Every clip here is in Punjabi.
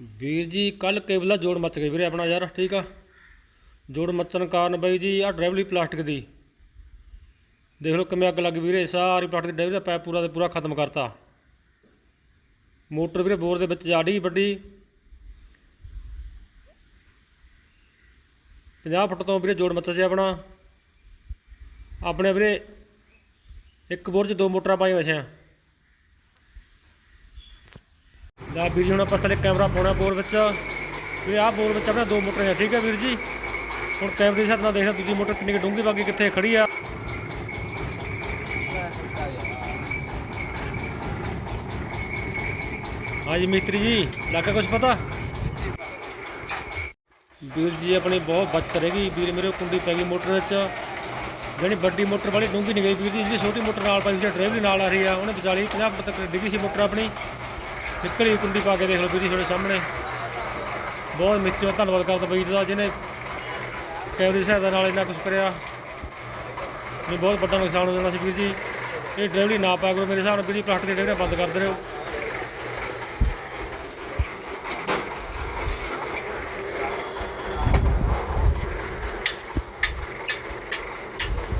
ਵੀਰ ਜੀ ਕੱਲ ਕੇਬਲ ਦਾ ਜੋੜ ਮੱਚ ਗਿਆ ਵੀਰੇ ਆਪਣਾ ਯਾਰ, ਠੀਕ ਆ? ਜੋੜ ਮੱਚਣ ਕਾਰਨ ਬਈ ਜੀ ਆ ਡਰਾਈਵਲੀ ਪਲਾਸਟਿਕ ਦੀ। ਦੇਖ ਲਓ ਕਿਵੇਂ ਅੱਗ ਲੱਗ ਗਈ ਵੀਰੇ, ਸਾਰੀ ਪਲਾਸਟਿਕ ਦੀ ਡਰਾਈਵਲੀ ਦਾ ਪੈਪ ਪੂਰਾ 'ਤੇ ਪੂਰਾ ਖਤਮ ਕਰਤਾ। ਮੋਟਰ ਵੀਰੇ ਬੋਰ ਦੇ ਵਿੱਚ ਜਾੜੀ ਵੱਡੀ। 50 ਫੁੱਟ ਤੋਂ ਵੀਰੇ ਜੋੜ ਮੱਚਿਆ ਸੀ ਆਪਣਾ। ਆਪਣੇ ਵੀਰੇ, ਇੱਕ ਬੋਰ 'ਚ ਦੋ ਮੋਟਰਾਂ ਪਾਈ ਵਸਿਆ ਲੈ ਵੀਰ ਜੀ, ਹੁਣ ਆਪਾਂ ਥੱਲੇ ਕੈਮਰਾ ਪਾਉਣਾ ਬੋਰ ਵਿੱਚ। ਵੀ ਆਹ ਬੋਰ ਵਿੱਚ ਆਪਣੇ ਦੋ ਮੋਟਰ ਹੈ, ਠੀਕ ਹੈ ਵੀਰ ਜੀ? ਹੁਣ ਕੈਮਰੇ ਦੇ ਨਾਲ ਦੇਖਣਾ ਦੂਜੀ ਮੋਟਰ ਕਿੰਨੀ ਕੁ ਡੂੰਘੀ ਬਾਕੀ ਕਿੱਥੇ ਖੜੀ ਆ। ਹਾਂਜੀ ਮਿਸਤਰੀ ਜੀ ਲੱਗਾ ਕੁਝ ਪਤਾ? ਵੀਰ ਜੀ ਆਪਣੀ ਬਹੁਤ ਬਚਤ ਰਹੇਗੀ ਵੀਰ ਮੇਰੇ ਕੁੰਡੀ ਪੈ ਗਈ ਮੋਟਰ ਵਿੱਚ। ਜਿਹੜੀ ਵੱਡੀ ਮੋਟਰ ਵਾਲੀ ਡੂੰਘੀ ਨਹੀਂ ਗਈ ਵੀਰ ਜੀ, ਜਿਹੜੀ ਛੋਟੀ ਮੋਟਰ ਨਾਲ ਪਾਈ ਜਿਹੜੀ ਡਰਾਈਵਰੀ ਨਾਲ ਆ ਰਹੀ ਆ, ਉਹਨੇ ਵਿਚਾਲੀ 50 ਤੱਕ ਡਿੱਗੀ ਸੀ ਮੋਟਰ ਆਪਣੀ। ਨਿਕਲੀ ਕੁੰਡੀ ਪਾ ਕੇ ਦੇਖ ਲਓ ਵੀਰ ਜੀ ਤੁਹਾਡੇ ਸਾਹਮਣੇ। ਬਹੁਤ ਮਿੱਤਰੀ ਦਾ ਧੰਨਵਾਦ ਕਰਦਾ ਬਈ ਦਾ ਜਿਹਨੇ ਕੈਮਰੇ ਦੀ ਸਹਾਇਤਾ ਨਾਲ ਇੰਨਾ ਕੁਝ ਕਰਿਆ। ਮੈਨੂੰ ਬਹੁਤ ਵੱਡਾ ਨੁਕਸਾਨ ਹੋ ਜਾਣਾ ਸੀ ਵੀਰ ਜੀ। ਇਹ ਡਰਾਈਵਰੀ ਨਾ ਪਾਇਆ ਕਰੋ, ਮੇਰੇ ਹਿਸਾਬ ਨਾਲ ਵੀਰ ਜੀ ਪਲਾਸਟਿਕ ਦੀ ਡਰਾਈਵਰੀ ਬੰਦ ਕਰ ਦਿਓ।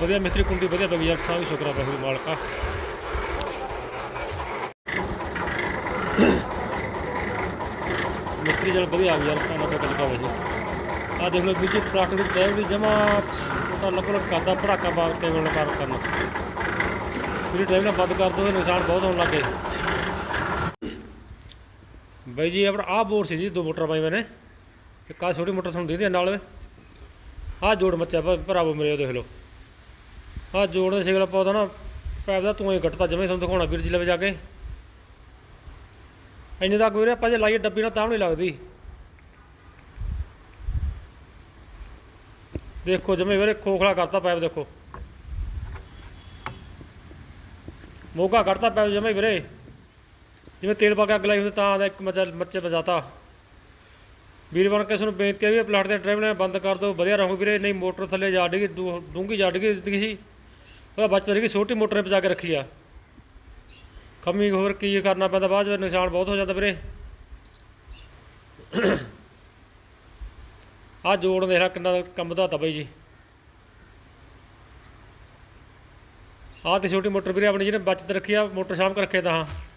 ਵਧੀਆ ਮਿਸਤਰੀ ਕੁੰਡੀ ਵਧੀਆ ਪੈ ਸਾਹਿਬ ਸ਼ੁਕਰ ਆ ਬਾਬੂ ਮਾਲਕਾ। ਮਿਸਤਰੀ ਵਧੀਆ ਆ ਗਿਆ ਯਾਰ ਪਾਣਾ ਪੈ ਲੱਗਾ ਹੋਇਆ ਆ ਦੇਖ ਲਓ ਵੀਰ ਜੀ ਪਲਾਸਟਿਕ ਦੀ ਟਾਇਰ ਵੀ ਜਮਾ ਉਹਦਾ ਲੱਗੋ ਲੱਗ ਕਰਦਾ ਪੜਾਕਾ ਬਾਹਰ ਕੇਬਲ ਨਾਲ ਕਰ ਕਰਨਾ। ਫਿਰ ਟਾਈਮ ਨਾਲ ਬੰਦ ਕਰ ਦੋ ਨੁਕਸਾਨ ਬਹੁਤ ਹੋਣ ਲੱਗੇ ਬਾਈ ਜੀ, ਆਪਣਾ ਆਹ ਬੋਰ ਸੀ ਜੀ, ਦੋ ਮੋਟਰ ਪਾਈ ਮੈਨੇ। ਇੱਕ ਆਹ ਛੋਟੀ ਮੋਟਰ ਤੁਹਾਨੂੰ ਦੇ ਦੇ ਨਾਲ ਆਹ ਜੋੜ ਮੱਚਿਆ ਭਾ- ਭਰਾਵੋ ਮੇਰੇ ਦੇਖ ਲਓ। ਆਹ ਜੋੜ ਦੇ ਸਿਗਲ ਪਾਉਦਾ ਨਾ, ਪੈਪ ਦਾ ਤੂੰ ਹੀ ਘਟਦਾ ਜਮੇ ਤੁਹਾਨੂੰ ਦਿਖਾਉਣਾ ਵੀਰ ਜੀ ਲਵੇ ਜਾ ਕੇ। ਇੰਨੇ ਤੱਕ ਵੀਰੇ ਆਪਾਂ ਜੇ ਲਾਈਏ ਡੱਬੀ ਨਾਲ ਤਾਂ ਵੀ ਨਹੀਂ ਲੱਗਦੀ। ਦੇਖੋ ਜਮੇ ਵੀਰੇ ਖੋਖਲਾ ਕਰਤਾ ਪੈਪ ਦੇਖੋ। ਮੋਗਾ ਕੱਢਤਾ ਪੈਪ ਜਮੇ ਵੀਰੇ। ਜਿਵੇਂ ਤੇਲ ਪਾ ਕੇ ਅੱਗ ਲਾਈ ਹੁੰਦੀ ਤਾਂ ਦਾ ਇੱਕ ਮੱਚਾ ਮੱਚੇ ਵਜਾਤਾ। ਵੀਰ ਬਣ ਕੇ ਤੁਹਾਨੂੰ ਬੇਨਤੀ ਹੈ ਵੀ ਇਹ ਪਲਾਟ ਦੇ ਡਰਾਈਵਰ ਨੇ ਬੰਦ ਕਰ ਦਿਓ, ਵਧੀਆ ਰਹੋ ਵੀਰੇ, ਨਹੀਂ ਮੋਟਰ ਥੱਲੇ ਜਾ ਡਿੱਗੀ, ਦੂ- ਡੂੰਘੀ ਜਾ ਡਿੱਗੀ ਦਿੱਤੀ ਸੀ। ਉਹਦਾ ਬਚਤ ਰਹੀ ਛੋਟੀ ਮੋਟਰ ਨੇ ਬਚਾ ਕੇ ਰੱਖੀ ਆ। ਕਮੀ ਹੋਰ ਕੀ ਕਰਨਾ ਪੈਂਦਾ, ਬਾਅਦ ਵਿੱਚ ਨੁਕਸਾਨ ਬਹੁਤ ਹੋ ਜਾਂਦਾ ਵੀਰੇ। ਆ ਜੋੜ ਦੇਖ ਲੈ ਕਿੰਨਾ ਕੰਮ ਵਧਾਤਾ ਬਾਈ ਜੀ। ਆਹ ਤੇ ਛੋਟੀ ਮੋਟਰ ਵੀਰੇ ਆਪਣੀ ਜਿਹਨੇ ਬਚਤ ਰੱਖੀ ਆ, ਮੋਟਰ ਸ਼ਾਮ ਕਰ ਤਾਂ ਹਾਂ।